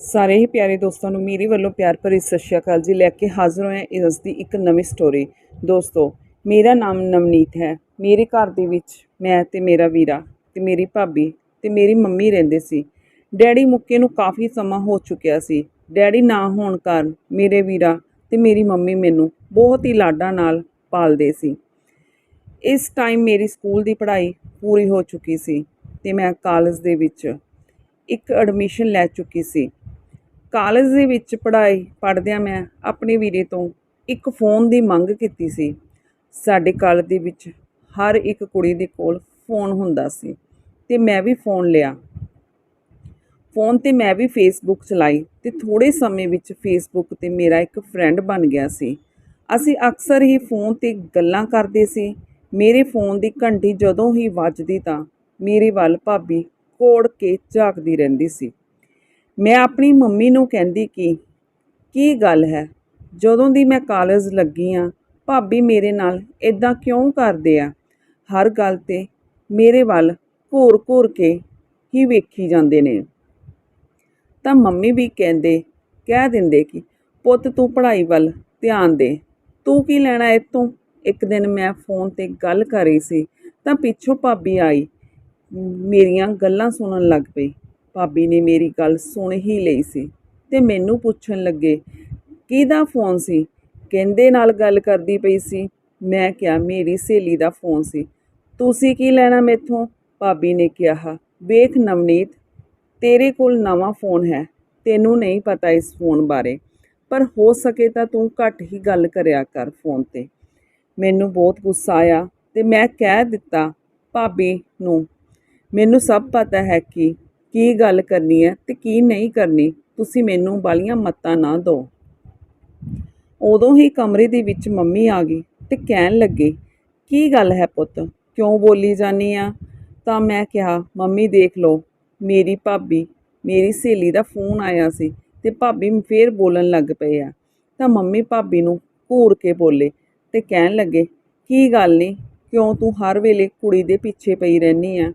ਸਾਰੇ ਹੀ ਪਿਆਰੇ ਦੋਸਤਾਂ ਨੂੰ ਮੇਰੇ ਵੱਲੋਂ ਪਿਆਰ ਭਰੀ ਸਤਿ ਸ਼੍ਰੀ ਅਕਾਲ ਜੀ। ਲੈ ਕੇ ਹਾਜ਼ਰ ਹੋਏ ਇਸ ਦੀ ਇੱਕ ਨਵੀਂ ਸਟੋਰੀ ਦੋਸਤੋ, ਮੇਰਾ ਨਾਮ ਨਵਨੀਤ ਹੈ। ਮੇਰੇ ਘਰ ਦੇ ਵਿੱਚ ਮੈਂ ਤੇ ਮੇਰਾ ਵੀਰਾ ਤੇ ਮੇਰੀ ਭਾਬੀ ਤੇ ਮੇਰੀ ਮੰਮੀ ਰਹਿੰਦੇ ਸੀ। ਡੈਡੀ ਮੁੱਕੇ ਨੂੰ ਕਾਫੀ ਸਮਾਂ ਹੋ ਚੁੱਕਿਆ ਸੀ। ਡੈਡੀ ਨਾ ਹੋਣ ਕਾਰਨ ਮੇਰੇ ਵੀਰਾ ਤੇ ਮੇਰੀ ਮੰਮੀ ਮੈਨੂੰ ਬਹੁਤ ਹੀ ਲਾਡਾਂ ਨਾਲ ਪਾਲਦੇ ਸੀ। ਇਸ ਟਾਈਮ ਮੇਰੀ ਸਕੂਲ ਦੀ ਪੜ੍ਹਾਈ ਪੂਰੀ ਹੋ ਚੁੱਕੀ ਸੀ ਤੇ ਮੈਂ ਕਾਲਜ ਦੇ ਵਿੱਚ ਇੱਕ ਐਡਮਿਸ਼ਨ ਲੈ ਚੁੱਕੀ ਸੀ। ਕਾਲਜ ਦੇ ਵਿੱਚ ਪੜ੍ਹਾਈ ਪੜ੍ਹਦਿਆਂ ਮੈਂ ਆਪਣੇ ਵੀਰੇ ਤੋਂ ਇੱਕ ਫੋਨ ਦੀ ਮੰਗ ਕੀਤੀ ਸੀ। ਸਾਡੇ ਕਾਲਜ ਦੇ ਵਿੱਚ ਹਰ ਇੱਕ ਕੁੜੀ ਦੇ ਕੋਲ ਫੋਨ ਹੁੰਦਾ ਸੀ ਤੇ ਮੈਂ ਵੀ ਫੋਨ ਲਿਆ। ਫੋਨ ਤੇ ਮੈਂ ਵੀ ਫੇਸਬੁੱਕ ਚਲਾਈ ਤੇ ਥੋੜੇ ਸਮੇਂ ਵਿੱਚ ਫੇਸਬੁੱਕ ਤੇ ਮੇਰਾ ਇੱਕ ਫਰੈਂਡ ਬਣ ਗਿਆ ਸੀ। ਅਸੀਂ ਅਕਸਰ ਹੀ ਫੋਨ ਤੇ ਗੱਲਾਂ ਕਰਦੇ ਸੀ। ਮੇਰੇ ਫੋਨ ਦੀ ਘੰਟੀ ਜਦੋਂ ਹੀ ਵੱਜਦੀ ਤਾਂ ਮੇਰੇ ਵੱਲ ਭਾਬੀ ਕੋੜ ਕੇ ਝਾਕਦੀ ਰਹਿੰਦੀ ਸੀ। ਮੈਂ ਆਪਣੀ ਮੰਮੀ ਨੂੰ ਕਹਿੰਦੀ ਕਿ, ਕੀ ਗੱਲ ਹੈ? ਜਦੋਂ ਦੀ ਮੈਂ ਕਾਲਜ ਲੱਗੀ ਆ, ਭਾਬੀ ਮੇਰੇ ਨਾਲ ਇਦਾਂ ਕਿਉਂ ਕਰਦੇ ਆ? ਹਰ ਗੱਲ ਤੇ ਮੇਰੇ ਵੱਲ ਘੋਰ ਘੋਰ ਕੇ ਹੀ ਵੇਖੀ ਜਾਂਦੇ ਨੇ। ਤਾਂ ਮੰਮੀ ਵੀ ਕਹਿੰਦੇ, ਕਹਿ ਦਿੰਦੇ ਕਿ, ਪੁੱਤ ਤੂੰ ਪੜ੍ਹਾਈ ਵੱਲ ਧਿਆਨ ਦੇ। ਤੂੰ ਕੀ ਲੈਣਾ ਇੱਥੋਂ? ਇੱਕ ਦਿਨ ਮੈਂ ਫੋਨ ਤੇ ਗੱਲ ਕਰ ਰਹੀ ਸੀ, ਤਾਂ ਪਿੱਛੋਂ ਭਾਬੀ ਆਈ। ਮੇਰੀਆਂ ਗੱਲਾਂ ਸੁਣਨ ਲੱਗ ਪਈ। ਭਾਬੀ ਨੇ ਮੇਰੀ ਗੱਲ ਸੁਣ ਹੀ ਲਈ ਸੀ ਤੇ ਮੈਨੂੰ ਪੁੱਛਣ ਲੱਗੇ, ਕਿਹਦਾ ਫੋਨ ਸੀ? ਕਹਿੰਦੇ ਨਾਲ ਗੱਲ ਕਰਦੀ ਪਈ ਸੀ। ਮੈਂ ਕਿਹਾ, ਮੇਰੀ ਸਹੇਲੀ ਦਾ ਫੋਨ ਸੀ। ਤੁਸੀਂ ਕੀ ਲੈਣਾ ਮੇਥੋਂ? ਭਾਬੀ ਨੇ ਕਿਹਾ, ਵੇਖ ਨਵਨੀਤ, ਤੇਰੇ ਕੋਲ ਨਵਾਂ ਫੋਨ ਹੈ। ਤੈਨੂੰ ਨਹੀਂ ਪਤਾ ਇਸ ਫੋਨ ਬਾਰੇ, ਪਰ ਹੋ ਸਕੇ ਤਾਂ ਤੂੰ ਘੱਟ ਹੀ ਗੱਲ ਕਰਿਆ ਕਰ ਫੋਨ ਤੇ। ਮੈਨੂੰ ਬਹੁਤ ਗੁੱਸਾ ਆਇਆ ਤੇ ਮੈਂ ਕਹਿ ਦਿੱਤਾ, ਭਾਬੀ ਨੂੰ, ਮੈਨੂੰ ਸਭ ਪਤਾ ਹੈ ਕਿ ਕੀ ਗੱਲ ਕਰਨੀ ਹੈ ਤੇ ਕੀ ਨਹੀਂ ਕਰਨੀ, ਤੁਸੀਂ ਮੈਨੂੰ ਬਾਲੀਆਂ ਮੱਤਾਂ ਨਾ ਦਿਓ। ਉਦੋਂ ਹੀ ਕਮਰੇ ਦੇ ਵਿੱਚ ਮੰਮੀ ਆ ਗਈ ਤੇ ਕਹਿਣ ਲੱਗੇ, ਕੀ ਗੱਲ ਹੈ ਪੁੱਤ, ਕਿਉਂ ਬੋਲੀ ਜਾਨੀ ਆ? ਤਾਂ ਮੈਂ ਕਿਹਾ, ਮੰਮੀ ਦੇਖ ਲਓ, ਮੇਰੀ ਭਾਬੀ, ਮੇਰੀ ਸਹੇਲੀ ਦਾ ਫੋਨ ਆਇਆ ਸੀ ਤੇ ਭਾਬੀ ਫੇਰ ਬੋਲਣ ਲੱਗ ਪਏ ਆ। ਤਾਂ ਮੰਮੀ ਭਾਬੀ ਨੂੰ ਘੂਰ ਕੇ ਬੋਲੇ ਤੇ ਕਹਿਣ ਲੱਗੇ, ਕੀ ਗੱਲ ਨਹੀਂ ਕਿਉਂ ਤੂੰ ਹਰ ਵੇਲੇ ਕੁੜੀ ਦੇ ਪਿੱਛੇ ਪਈ ਰਹਿਨੀ ਆ?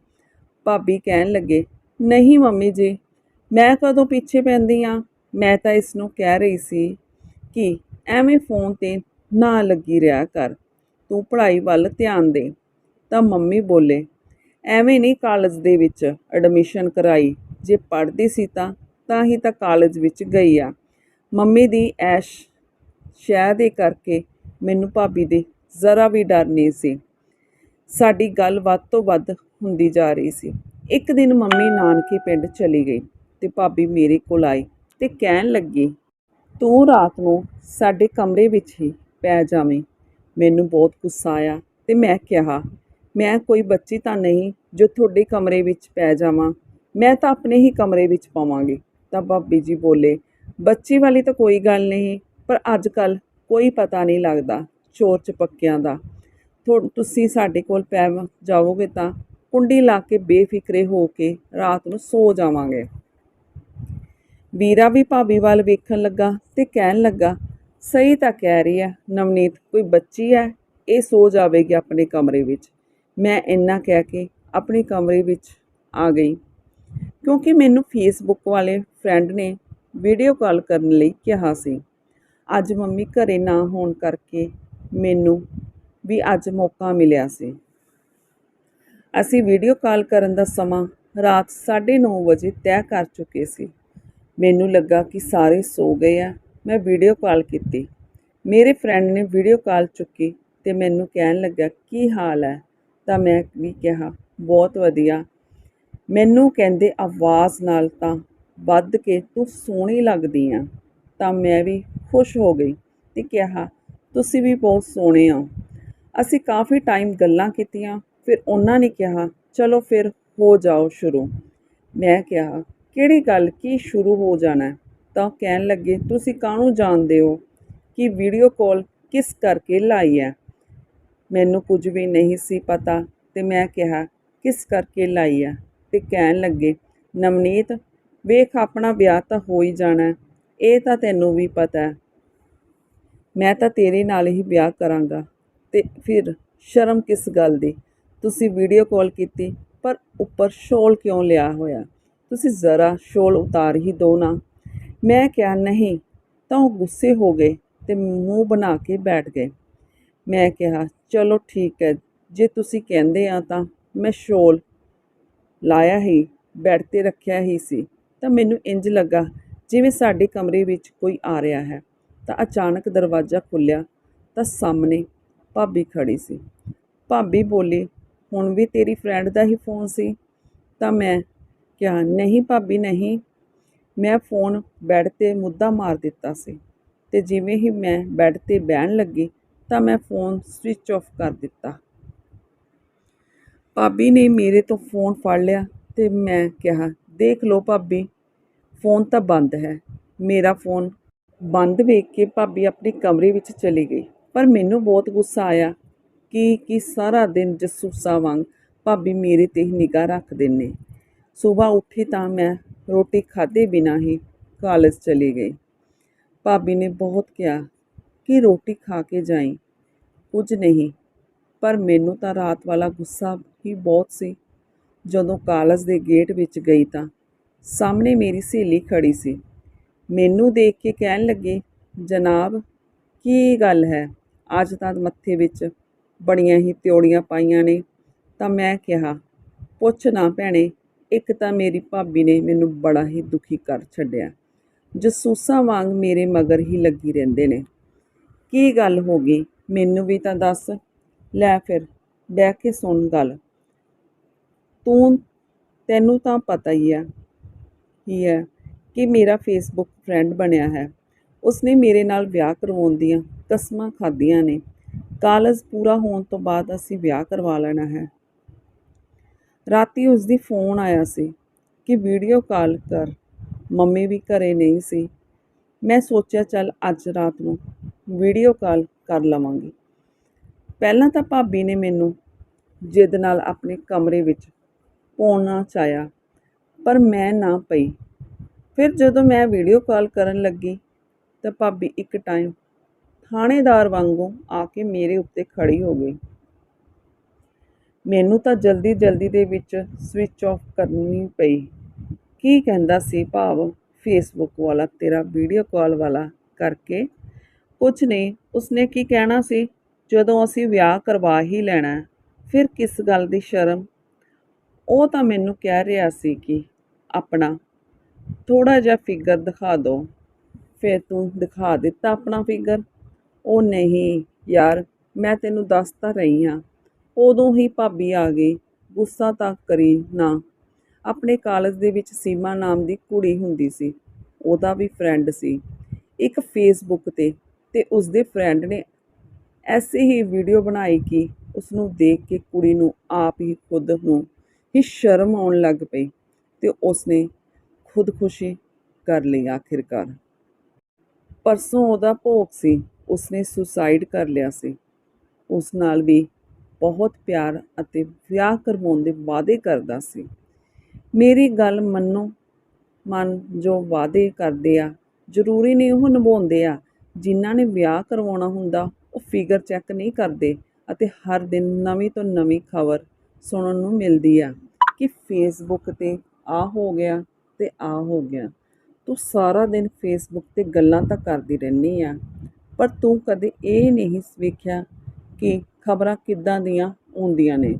ਭਾਬੀ ਕਹਿਣ ਲੱਗੇ ਨਹੀਂ ਮੰਮੀ ਜੀ, ਮੈਂ ਕਦੋਂ ਪਿੱਛੇ ਪੈਂਦੀ ਆ? ਮੈਂ ਤਾਂ ਇਸ ਨੂੰ ਕਹਿ ਰਹੀ ਸੀ ਕਿ ਐਵੇਂ ਫੋਨ ਤੇ ਨਾ ਲੱਗੀ ਰਿਹਾ ਕਰ, ਤੂੰ ਪੜ੍ਹਾਈ ਵੱਲ ਧਿਆਨ ਦੇ। ਤਾਂ ਮੰਮੀ ਬੋਲੇ, ਐਵੇਂ ਨਹੀਂ ਕਾਲਜ ਦੇ ਵਿੱਚ ਐਡਮਿਸ਼ਨ ਕਰਾਈ, ਜੇ ਪੜ੍ਹਦੀ ਸੀ ਤਾਂ ਤਾਂ ਹੀ ਤਾਂ ਕਾਲਜ ਵਿੱਚ ਗਈ ਆ। ਮੰਮੀ ਦੀ ਐਸ਼ ਸ਼ਹਿ ਦੇ ਕਰਕੇ ਮੈਨੂੰ ਭਾਬੀ ਦੇ ਜ਼ਰਾ ਵੀ ਡਰ ਨਹੀਂ ਸੀ। ਸਾਡੀ ਗੱਲ ਵੱਧ ਤੋਂ ਵੱਧ ਹੁੰਦੀ ਜਾ ਰਹੀ ਸੀ। ਇੱਕ ਦਿਨ ਮੰਮੀ ਨਾਨਕੇ ਪਿੰਡ ਚਲੀ ਗਈ ਤੇ ਭਾਬੀ ਮੇਰੇ ਕੋਲ ਆਈ ਤੇ ਕਹਿਣ ਲੱਗੀ, ਤੂੰ ਰਾਤ ਨੂੰ ਸਾਡੇ ਕਮਰੇ ਵਿੱਚ ਹੀ ਪੈ ਜਾਵੇਂ। ਮੈਨੂੰ ਬਹੁਤ ਗੁੱਸਾ ਆਇਆ ਤੇ ਮੈਂ ਕਿਹਾ, ਮੈਂ ਕੋਈ ਬੱਚੀ ਤਾਂ ਨਹੀਂ ਜੋ ਤੁਹਾਡੇ ਕਮਰੇ ਵਿੱਚ ਪੈ ਜਾਵਾਂ। ਮੈਂ ਤਾਂ ਆਪਣੇ ਹੀ ਕਮਰੇ ਵਿੱਚ ਪਾਵਾਂਗੀ। ਤਾਂ ਭਾਬੀ ਜੀ ਬੋਲੇ, ਬੱਚੀ ਵਾਲੀ ਤਾਂ ਕੋਈ ਗੱਲ ਨਹੀਂ, ਪਰ ਅੱਜ ਕੱਲ ਕੋਈ ਪਤਾ ਨਹੀਂ ਲੱਗਦਾ ਚੋਰ ਚਪੱਕਿਆਂ ਦਾ। ਥੋ ਤੁਸੀਂ ਸਾਡੇ ਕੋਲ ਪੈ ਜਾਵੋਗੇ ਤਾਂ ਕੁੰਡੀ ਲਾ ਕੇ ਬੇਫਿਕਰੇ ਹੋ ਕੇ ਰਾਤ ਨੂੰ ਸੋ ਜਾਵਾਂਗੇ। ਵੀਰਾ ਵੀ ਭਾਬੀ ਵੱਲ ਵੇਖਣ ਲੱਗਾ ਤੇ ਕਹਿਣ ਲੱਗਾ, ਸਹੀ ਤਾਂ ਕਹਿ ਰਹੀ ਹੈ ਨਵਨੀਤ, ਕੋਈ ਬੱਚੀ ਹੈ ਇਹ ਸੋ ਜਾਵੇਗੀ ਆਪਣੇ ਕਮਰੇ ਵਿੱਚ। ਮੈਂ ਇੰਨਾ ਕਹਿ ਕੇ ਆਪਣੇ ਕਮਰੇ ਵਿੱਚ ਆ ਗਈ। ਕਿਉਂਕਿ ਮੈਨੂੰ ਫੇਸਬੁੱਕ ਵਾਲੇ ਫਰੈਂਡ ਨੇ ਵੀਡੀਓ ਕਾਲ ਕਰਨ ਲਈ ਕਿਹਾ ਸੀ। ਅੱਜ ਮੰਮੀ ਘਰੇ ਨਾ ਹੋਣ ਕਰਕੇ ਮੈਨੂੰ ਵੀ ਅੱਜ ਮੌਕਾ ਮਿਲਿਆ ਸੀ। ਅਸੀਂ ਵੀਡੀਓ ਕਾਲ ਕਰਨ ਦਾ ਸਮਾਂ ਰਾਤ 9:30 ਵਜੇ ਤੈਅ ਕਰ ਚੁੱਕੇ ਸੀ। ਮੈਨੂੰ ਲੱਗਾ ਕਿ ਸਾਰੇ ਸੋ ਗਏ ਆ। ਮੈਂ ਵੀਡੀਓ ਕਾਲ ਕੀਤੀ। ਮੇਰੇ ਫਰੈਂਡ ਨੇ ਵੀਡੀਓ ਕਾਲ ਚੁੱਕੀ ਤੇ ਮੈਨੂੰ ਕਹਿਣ ਲੱਗਾ, ਕੀ ਹਾਲ ਹੈ? ਤਾਂ ਮੈਂ ਵੀ ਕਿਹਾ, ਬਹੁਤ ਵਧੀਆ। ਮੈਨੂੰ ਕਹਿੰਦੇ ਆਵਾਜ਼ ਨਾਲ ਤਾਂ ਵੱਧ ਕੇ, ਤੂੰ ਸੋਹਣੀ ਲੱਗਦੀ ਆ। ਤਾਂ ਮੈਂ ਵੀ ਖੁਸ਼ ਹੋ ਗਈ ਤੇ ਕਿਹਾ, ਤੁਸੀਂ ਵੀ ਬਹੁਤ ਸੋਹਣੇ ਹੋ। ਅਸੀਂ ਕਾਫੀ ਟਾਈਮ ਗੱਲਾਂ ਕੀਤੀਆਂ। ਫਿਰ ਉਹਨਾਂ ਨੇ ਕਿਹਾ, ਚਲੋ ਫਿਰ ਹੋ ਜਾਓ ਸ਼ੁਰੂ। ਮੈਂ ਕਿਹਾ, ਕਿਹੜੀ ਗੱਲ? ਕੀ ਸ਼ੁਰੂ ਹੋ ਜਾਣਾ? ਤਾਂ ਕਹਿਣ ਲੱਗੇ, ਤੁਸੀਂ ਕਾਹਨੂੰ ਜਾਣਦੇ ਹੋ? ਕਿ ਵੀਡੀਓ ਕਾਲ ਕਿਸ ਕਰਕੇ ਲਾਈ ਹੈ ਮੈਨੂੰ ਕੁਝ ਵੀ ਨਹੀਂ ਸੀ ਪਤਾ ਤੇ ਮੈਂ ਕਿਹਾ, ਕਿਸ ਕਰਕੇ ਲਾਈ ਹੈ ਤੇ ਕਹਿਣ ਲੱਗੇ, ਨਵਨੀਤ, ਵੇਖ ਆਪਣਾ ਵਿਆਹ ਤਾਂ ਹੋ ਹੀ ਜਾਣਾ, ਇਹ ਤਾਂ ਤੈਨੂੰ ਵੀ ਪਤਾ ਹੈ ਮੈਂ ਤਾਂ ਤੇਰੇ ਨਾਲ ਹੀ ਵਿਆਹ ਕਰਾਂਗਾ ਤੇ ਫਿਰ ਸ਼ਰਮ ਕਿਸ ਗੱਲ ਦੀ? ਤੁਸੀਂ ਵੀਡੀਓ ਕਾਲ ਕੀਤੀ, ਪਰ ਉੱਪਰ ਸ਼ੋਲ ਕਿਉਂ ਲਿਆ ਹੋਇਆ? ਤੁਸੀਂ ਜ਼ਰਾ ਸ਼ੋਲ ਉਤਾਰ ਹੀ ਦਿਓ ਨਾ। ਮੈਂ ਕਿਹਾ, ਨਹੀਂ, ਤਾਂ ਉਹ ਗੁੱਸੇ ਹੋ ਗਏ ਤੇ ਮੂੰਹ ਬਣਾ ਕੇ ਬੈਠ ਗਏ। ਮੈਂ ਕਿਹਾ, ਚਲੋ ਠੀਕ ਹੈ, ਜੇ ਤੁਸੀਂ ਕਹਿੰਦੇ ਆ ਤਾਂ ਮੈਂ ਸ਼ੋਲ ਲਾਇਆ ਹੀ ਬੈੱਡ ਤੇ ਰੱਖਿਆ ਹੀ ਸੀ। ਤਾਂ ਮੈਨੂੰ ਇੰਜ ਲੱਗਾ ਜਿਵੇਂ ਸਾਡੇ ਕਮਰੇ ਵਿੱਚ ਕੋਈ ਆ ਰਿਹਾ ਹੈ। ਤਾਂ ਅਚਾਨਕ ਦਰਵਾਜ਼ਾ ਖੁੱਲਿਆ ਤਾਂ ਸਾਹਮਣੇ ਭਾਬੀ ਖੜੀ ਸੀ। ਭਾਬੀ ਬੋਲੀ ਹੁਣ ਵੀ ਤੇਰੀ ਫਰੈਂਡ ਦਾ ਹੀ ਫੋਨ ਸੀ, ਤਾਂ ਮੈਂ ਕਿਹਾ, ਨਹੀਂ ਭਾਬੀ, ਨਹੀਂ। ਮੈਂ ਫੋਨ ਬੈੱਡ ਤੇ ਮੁੱਦਾ ਮਾਰ ਦਿੱਤਾ ਸੀ ਤੇ ਜਿਵੇਂ ਹੀ ਮੈਂ ਬੈੱਡ ਤੇ ਬਹਿਣ ਲੱਗੀ, ਤਾਂ ਮੈਂ ਫੋਨ ਸਵਿਚ ਆਫ ਕਰ ਦਿੱਤਾ। ਭਾਬੀ ਨੇ ਮੇਰੇ ਤੋਂ ਫੋਨ ਫੜ ਲਿਆ ਤੇ ਮੈਂ ਕਿਹਾ, ਦੇਖ ਲਓ ਭਾਬੀ ਫੋਨ ਤਾਂ ਬੰਦ ਹੈ। ਮੇਰਾ ਫੋਨ ਬੰਦ ਵੇਖ ਕੇ ਭਾਬੀ ਆਪਣੇ ਕਮਰੇ ਵਿੱਚ ਚਲੀ ਗਈ, ਪਰ ਮੈਨੂੰ ਬਹੁਤ ਗੁੱਸਾ ਆਇਆ ਕੀ ਕੀ ਸਾਰਾ ਦਿਨ ਜਸੂਸਾ ਵਾਂਗ ਭਾਬੀ ਮੇਰੇ ਤੇ ਹੀ ਨਿਗਾਹ ਰੱਖਦੇ ਨੇ ਸਵੇਰ ਉੱਠੀ ਤਾਂ ਮੈਂ ਰੋਟੀ ਖਾਧੇ ਬਿਨਾਂ ਹੀ ਕਾਲਜ ਚਲੀ ਗਈ। ਭਾਬੀ ਨੇ ਬਹੁਤ ਕਿਹਾ ਕਿ ਰੋਟੀ ਖਾ ਕੇ ਜਾਈ। ਕੁਝ ਨਹੀਂ, ਪਰ ਮੈਨੂੰ ਤਾਂ ਰਾਤ ਵਾਲਾ ਗੁੱਸਾ ਹੀ ਬਹੁਤ ਸੀ। ਜਦੋਂ ਕਾਲਜ ਦੇ ਗੇਟ ਵਿੱਚ ਗਈ ਤਾਂ ਸਾਹਮਣੇ ਮੇਰੀ ਸਹੇਲੀ ਖੜੀ ਸੀ। ਮੈਨੂੰ ਦੇਖ ਕੇ ਕਹਿਣ ਲੱਗੀ, ਜਨਾਬ, ਕੀ ਗੱਲ ਹੈ? ਅੱਜ ਤਾਂ ਮੱਥੇ ਵਿੱਚ ਬੜੀਆਂ ਹੀ ਤਿਉੜੀਆਂ ਪਾਈਆਂ ਨੇ। ਤਾਂ ਮੈਂ ਕਿਹਾ, ਪੁੱਛ ਨਾ ਭੈਣੇ, ਇੱਕ ਤਾਂ ਮੇਰੀ ਭਾਬੀ ਨੇ ਮੈਨੂੰ ਬੜਾ ਹੀ ਦੁਖੀ ਕਰ ਛੱਡਿਆ। ਜਸੂਸਾਂ ਵਾਂਗ ਮੇਰੇ ਮਗਰ ਹੀ ਲੱਗੀ ਰਹਿੰਦੇ ਨੇ। ਕੀ ਗੱਲ ਹੋ ਗਈ? ਮੈਨੂੰ ਵੀ ਤਾਂ ਦੱਸ। ਲੈ ਫਿਰ, ਬਹਿ ਕੇ ਸੁਣ ਗੱਲ। ਤੂੰ, ਤੈਨੂੰ ਤਾਂ ਪਤਾ ਹੀ ਹੈ ਹੀ ਹੈ ਕਿ ਮੇਰਾ ਫੇਸਬੁੱਕ ਫਰੈਂਡ ਬਣਿਆ ਹੈ। ਉਸਨੇ ਮੇਰੇ ਨਾਲ ਵਿਆਹ ਕਰਵਾਉਣ ਦੀਆਂ ਕਸਮਾਂ ਖਾਧੀਆਂ ਨੇ। ਕਾਲਜ ਪੂਰਾ ਹੋਣ ਤੋਂ ਬਾਅਦ ਅਸੀਂ ਵਿਆਹ ਕਰਵਾ ਲੈਣਾ ਹੈ। ਰਾਤੀ ਉਸ ਦੀ ਫੋਨ ਆਇਆ ਸੀ ਕਿ ਵੀਡੀਓ ਕਾਲ ਕਰ। ਮੰਮੀ ਵੀ ਘਰੇ ਨਹੀਂ ਸੀ। ਮੈਂ ਸੋਚਿਆ, ਚੱਲ ਅੱਜ ਰਾਤ ਨੂੰ ਵੀਡੀਓ ਕਾਲ ਕਰ ਲਵਾਂਗੀ। ਪਹਿਲਾਂ ਤਾਂ ਭਾਬੀ ਨੇ ਮੈਨੂੰ ਜਿੱਦ ਨਾਲ ਆਪਣੇ ਕਮਰੇ ਵਿੱਚ ਪਾਉਣਾ ਚਾਹਿਆ, ਪਰ ਮੈਂ ਨਾ ਪਈ। ਫਿਰ ਜਦੋਂ ਮੈਂ ਵੀਡੀਓ ਕਾਲ ਕਰਨ ਲੱਗੀ ਤਾਂ ਭਾਬੀ ਇੱਕ ਟਾਈਮ ਥਾਣੇਦਾਰ ਵਾਂਗੂ ਆ ਕੇ ਮੇਰੇ ਉੱਤੇ ਖੜੀ ਹੋ ਗਈ। ਮੈਨੂੰ ਤਾਂ ਜਲਦੀ ਜਲਦੀ ਦੇ ਵਿੱਚ ਸਵਿਚ ਆਫ ਕਰਨੀ ਪਈ। ਕੀ ਕਹਿੰਦਾ ਸੀ ਭਾਵ ਫੇਸਬੁੱਕ ਵਾਲਾ, ਤੇਰਾ ਵੀਡੀਓ ਕਾਲ ਵਾਲਾ ਕਰਕੇ? ਕੁਝ ਨਹੀਂ, ਉਸਨੇ ਕੀ ਕਹਿਣਾ ਸੀ? ਜਦੋਂ ਅਸੀਂ ਵਿਆਹ ਕਰਵਾ ਹੀ ਲੈਣਾ, ਫਿਰ ਕਿਸ ਗੱਲ ਦੀ ਸ਼ਰਮ? ਉਹ ਤਾਂ ਮੈਨੂੰ ਕਹਿ ਰਿਹਾ ਸੀ ਕਿ ਆਪਣਾ ਥੋੜਾ ਜਿਹਾ ਫਿਗਰ ਦਿਖਾ ਦਿਓ। ਫਿਰ ਤੂੰ ਦਿਖਾ ਦਿੱਤਾ ਆਪਣਾ ਫਿਗਰ ਉਹ ਨਹੀਂ ਯਾਰ, ਮੈਂ ਤੈਨੂੰ ਦੱਸ ਤਾਂ ਰਹੀ ਹਾਂ। ਉਦੋਂ ਹੀ ਭਾਬੀ ਆ ਗਈ। ਗੁੱਸਾ ਤਾਂ ਕਰੀ ਨਾ। ਆਪਣੇ ਕਾਲਜ ਦੇ ਵਿੱਚ ਸੀਮਾ ਨਾਮ ਦੀ ਕੁੜੀ ਹੁੰਦੀ ਸੀ। ਉਹਦਾ ਵੀ ਫਰੈਂਡ ਸੀ। ਇੱਕ ਫੇਸਬੁੱਕ ਤੇ ਤੇ ਉਸਦੇ ਫਰੈਂਡ ਨੇ ਐਸੀ ਹੀ ਵੀਡੀਓ ਬਣਾਈ ਕਿ ਉਸ ਨੂੰ ਦੇਖ ਕੇ ਕੁੜੀ ਨੂੰ ਆਪ ਹੀ ਖੁਦ ਨੂੰ ਹੀ ਸ਼ਰਮ ਆਉਣ ਲੱਗ ਪਈ ਤੇ ਉਸਨੇ ਖੁਦਕੁਸ਼ੀ ਕਰ ਲਈ ਆਖਿਰਕਾਰ। ਪਰਸੋਂ ਉਹਦਾ ਭੋਗ ਸੀ। ਉਸਨੇ ਸੁਸਾਈਡ ਕਰ ਲਿਆ ਸੀ। ਉਸ ਨਾਲ ਵੀ ਬਹੁਤ ਪਿਆਰ ਅਤੇ ਵਿਆਹ ਕਰਵਾਉਣ ਦੇ ਵਾਅਦੇ ਕਰਦਾ ਸੀ। ਮੇਰੀ ਗੱਲ ਮੰਨੋ, ਮਨ ਜੋ ਵਾਅਦੇ ਕਰਦੇ ਆ, ਜ਼ਰੂਰੀ ਨਹੀਂ ਉਹ ਨਿਭਾਉਂਦੇ ਆ। ਜਿਨ੍ਹਾਂ ਨੇ ਵਿਆਹ ਕਰਵਾਉਣਾ ਹੁੰਦਾ, ਉਹ ਫਿਗਰ ਚੈੱਕ ਨਹੀਂ ਕਰਦੇ ਅਤੇ ਹਰ ਦਿਨ ਨਵੀਂ ਤੋਂ ਨਵੀਂ ਖਬਰ ਸੁਣਨ ਨੂੰ ਮਿਲਦੀ ਆ ਕਿ ਫੇਸਬੁੱਕ ਤੇ ਆ ਹੋ ਗਿਆ ਤੇ ਆ ਹੋ ਗਿਆ। ਤੂੰ ਸਾਰਾ ਦਿਨ ਫੇਸਬੁੱਕ ਤੇ ਗੱਲਾਂ ਤਾਂ ਕਰਦੀ ਰਹਿੰਦੀ ਆ। ਪਰ ਤੂੰ ਕਦੇ ਇਹ ਨਹੀਂ ਵੇਖਿਆ ਕਿ ਖਬਰਾਂ ਕਿੱਦਾਂ ਦੀਆਂ ਆਉਂਦੀਆਂ ਨੇ।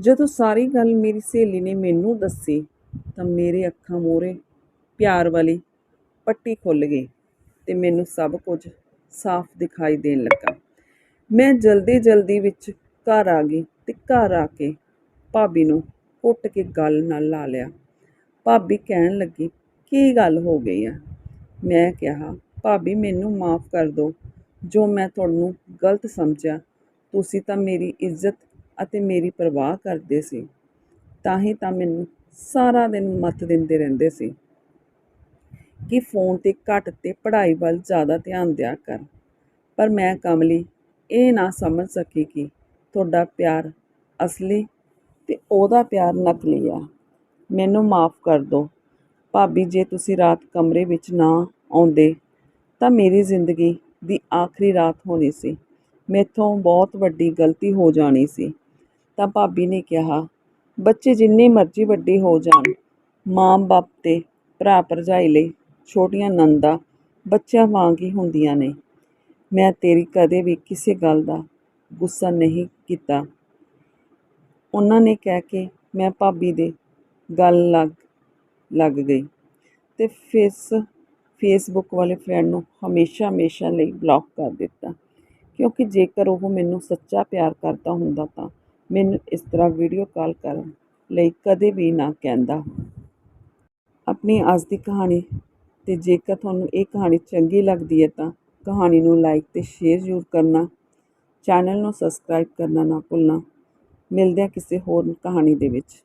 ਜਦੋਂ ਸਾਰੀ ਗੱਲ ਮੇਰੀ ਸਹੇਲੀ ਨੇ ਮੈਨੂੰ ਦੱਸੀ, ਤਾਂ ਮੇਰੇ ਅੱਖਾਂ ਮੂਹਰੇ ਪਿਆਰ ਵਾਲੀ ਪੱਟੀ ਖੁੱਲ ਗਈ ਤੇ ਮੈਨੂੰ ਸਭ ਕੁਝ ਸਾਫ਼ ਦਿਖਾਈ ਦੇਣ ਲੱਗਾ। ਮੈਂ ਜਲਦੀ ਜਲਦੀ ਵਿੱਚ ਘਰ ਆ ਗਈ ਤੇ ਘਰ ਆ ਕੇ ਭਾਬੀ ਨੂੰ ਘੁੱਟ ਕੇ ਗੱਲ ਨਾਲ ਲਾ ਲਿਆ। ਭਾਬੀ ਕਹਿਣ ਲੱਗੀ, ਕੀ ਗੱਲ ਹੋ ਗਈ ਆ? ਮੈਂ ਕਿਹਾ ਭਾਬੀ ਮੈਨੂੰ ਮਾਫ ਕਰ ਦਿਓ, ਜੋ ਮੈਂ ਤੁਹਾਨੂੰ ਗਲਤ ਸਮਝਿਆ। ਤੁਸੀਂ ਤਾਂ ਮੇਰੀ ਇੱਜ਼ਤ ਅਤੇ ਮੇਰੀ ਪਰਵਾਹ ਕਰਦੇ ਸੀ। ਤਾਂ ਹੀ ਤਾਂ ਮੈਨੂੰ ਸਾਰਾ ਦਿਨ ਮੱਤ ਦਿੰਦੇ ਰਹਿੰਦੇ ਸੀ ਕਿ ਫੋਨ ਤੇ ਘੱਟ ਤੇ ਪੜ੍ਹਾਈ ਵੱਲ ਜ਼ਿਆਦਾ ਧਿਆਨ ਦਿਆ ਕਰ। ਪਰ ਮੈਂ ਕਮਲੀ, ਇਹ ਨਾ ਸਮਝ ਸਕੀ ਕਿ ਤੁਹਾਡਾ ਪਿਆਰ ਅਸਲੀ ਤੇ ਉਹਦਾ ਪਿਆਰ ਨਕਲੀ ਆ। ਮੈਨੂੰ ਮਾਫ ਕਰ ਦਿਓ। ਭਾਬੀ, ਜੇ ਤੁਸੀਂ ਰਾਤ ਕਮਰੇ ਵਿੱਚ ਨਾ ਆਉਂਦੇ ਤਾਂ ਮੇਰੀ ਜ਼ਿੰਦਗੀ ਦੀ ਆਖਰੀ ਰਾਤ ਹੋਣੀ ਸੀ। ਮੇਥੋਂ ਬਹੁਤ ਵੱਡੀ ਗਲਤੀ ਹੋ ਜਾਣੀ ਸੀ। ਤਾਂ ਭਾਬੀ ਨੇ ਕਿਹਾ, ਬੱਚੇ ਜਿੰਨੇ ਮਰਜ਼ੀ ਵੱਡੇ ਹੋ ਜਾਣ ਮਾਂ ਬਾਪ ਤੇ ਭਰਾ ਭਰਜਾਈ ਲਈ ਛੋਟੀਆਂ ਨੰਦਾਂ ਬੱਚਿਆਂ ਵਾਂਗ ਹੀ ਹੁੰਦੀਆਂ ਨੇ। ਮੈਂ ਤੇਰੀ ਕਦੇ ਵੀ ਕਿਸੇ ਗੱਲ ਦਾ ਗੁੱਸਾ ਨਹੀਂ ਕੀਤਾ ਉਹਨਾਂ ਨੇ ਕਹਿ ਕੇ ਮੈਂ ਭਾਬੀ ਦੇ ਗੱਲ ਲੱਗ ਲੱਗ ਗਈ ਤੇ ਫੇਸ ਫੇਸਬੁੱਕ ਵਾਲੇ ਫਰੈਂਡ ਨੂੰ ਹਮੇਸ਼ਾ ਹਮੇਸ਼ਾ ਲਈ ਬਲੌਕ ਕਰ ਦਿੱਤਾ। ਕਿਉਂਕਿ ਜੇਕਰ ਉਹ ਮੈਨੂੰ ਸੱਚਾ ਪਿਆਰ ਕਰਦਾ ਹੁੰਦਾ ਤਾਂ ਮੈਨੂੰ ਇਸ ਤਰ੍ਹਾਂ ਵੀਡੀਓ ਕਾਲ ਕਰਨ ਲਈ ਕਦੇ ਵੀ ਨਾ ਕਹਿੰਦਾ। ਆਪਣੀ ਅੱਜ ਦੀ ਕਹਾਣੀ, ਤੇ ਜੇਕਰ ਤੁਹਾਨੂੰ ਇਹ ਕਹਾਣੀ ਚੰਗੀ ਲੱਗਦੀ ਹੈ ਤਾਂ ਕਹਾਣੀ ਨੂੰ ਲਾਈਕ ਤੇ ਸ਼ੇਅਰ ਜ਼ਰੂਰ ਕਰਨਾ। ਚੈਨਲ ਨੂੰ ਸਬਸਕ੍ਰਾਈਬ ਕਰਨਾ ਨਾ ਭੁੱਲਣਾ। ਮਿਲਦੇ ਹਾਂ ਕਿਸੇ ਹੋਰ ਕਹਾਣੀ ਦੇ ਵਿੱਚ।